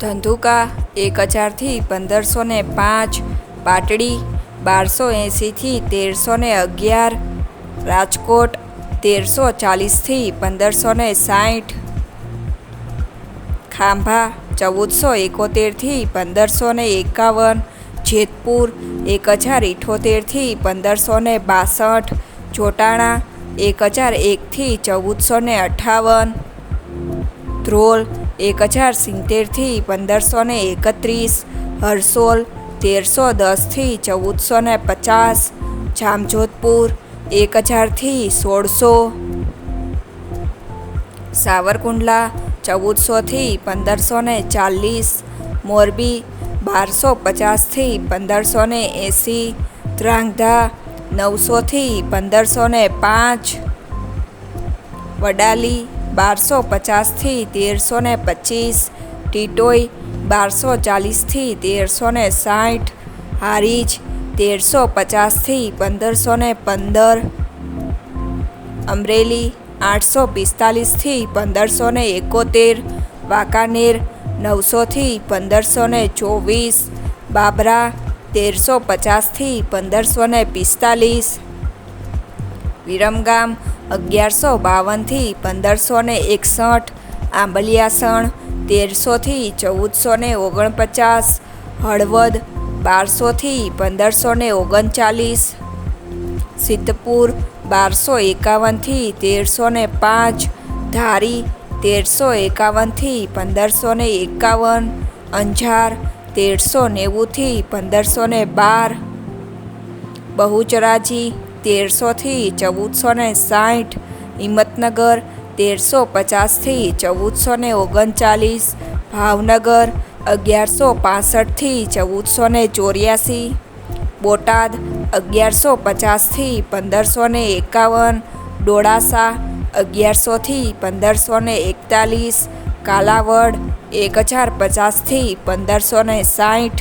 ધંધુકા એક હજારથી પંદરસો ને પાંચ પાટડી બારસો એંસીથી તેરસો ને અગિયાર, રાજકોટ તેરસો ચાલીસથી પંદરસો ને સાઠ, ખાંભા ચૌદસો એકોતેરથી પંદરસો ને એકાવન, જેતપુર એક હજાર ઇઠોતેરથી પંદરસો ને બાસઠ જોટાણા એક હજાર એકથી ચૌદસો ને અઠાવન, ધ્રોલ એક હજાર સિત્તેરથી પંદરસો ને એકત્રીસ, હરસોલ તેરસો દસથી ચૌદસો ને પચાસ, જામજોધપુર એક હજારથી સોળસો, સાવરકુંડલા ચૌદસોથી પંદરસો ને ચાલીસ, મોરબી બારસો પચાસથી પંદરસો ને એંસી ધ્રાંગધા નવસોથી પંદરસો ને પાંચ, વડાલી બારસો પચાસથી તેરસો ને પચીસ ટીટોઈ બારસો ચાલીસથી તેરસો ને સાઠ, હારીજ તેરસો પચાસથી પંદરસો ને પંદર, અમરેલી આઠસો પિસ્તાલીસથી પંદરસો ને એકોતેર, વાંકાનેર નવસોથી પંદરસો ને ચોવીસ, બાબરા તેરસો પચાસથી પંદરસો ને પિસ્તાલીસ વિરમગામ અગિયારસો બાવનથી પંદરસો ને એકસઠ, આંબલિયાસણ તેરસોથી ચૌદસો ને ઓગણપચાસ, હળવદ બારસોથી પંદરસો ને ઓગણચાલીસ, સિદ્ધપુર બારસો એકાવનથી તેરસો ને પાંચ, ધારી તેરસો એકાવનથી પંદરસો ને એકાવન, અંજાર તેરસો નેવુંથી પંદરસો ને બાર, બહુચરાજી તેરસોથી ચૌદસો ને સાઠ, હિંમતનગર તેરસો પચાસથી ચૌદસો ને ઓગણચાલીસ, ભાવનગર અગિયારસો પાસઠથી ચૌદસો ને ચોર્યાસી, બોટાદ અગિયારસો પચાસથી પંદરસો ને એકાવન, ડોળાસા અગિયારસોથી પંદરસો ને એકતાલીસ, કાલાવડ એક હજાર પચાસથી પંદરસો ને સાઠ,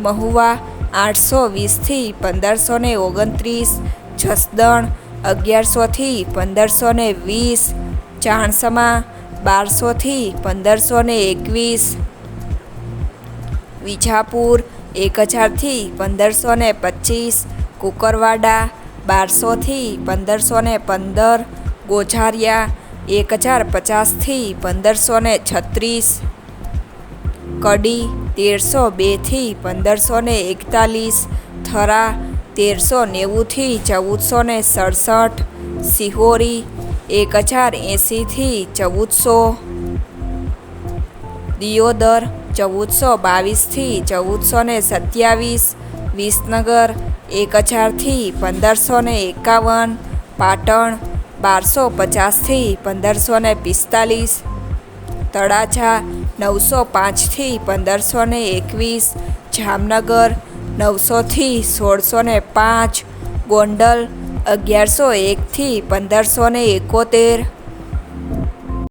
મહુવા આઠસો વીસથી પંદરસો ને ઓગણત્રીસ, જસદણ અગિયારસોથી પંદરસો ને વીસ, ચાણસમા બારસોથી પંદરસો ને એકવીસ, વિજાપુર એક હજારથી પંદરસો ને પચીસ, કુકરવાડા બારસોથી પંદરસો ને પંદર, ગોઝારિયા એક હજાર પચાસથી પંદરસો ને છત્રીસ. કડી તેરસો બેથી પંદરસો ને એકતાલીસ, થરા તેરસો નેવુંથી ચૌદસો ને સડસઠ, સિહોરી એક હજાર એંસીથી ચૌદસો, દિયોદર ચૌદસો બાવીસથી ચૌદસો ને સત્યાવીસ, વિસનગર એક હજારથી પંદરસો ને એકાવન, પાટણ બારસો પચાસથી પંદરસો ને પિસ્તાલીસ, તળાજા નવસો પાંચથી પંદરસો ને એકવીસ, જામનગર નવસોથી સોળસો ને પાંચ, ગોંડલ અગિયારસો એકથી પંદરસો ને એકોતેર.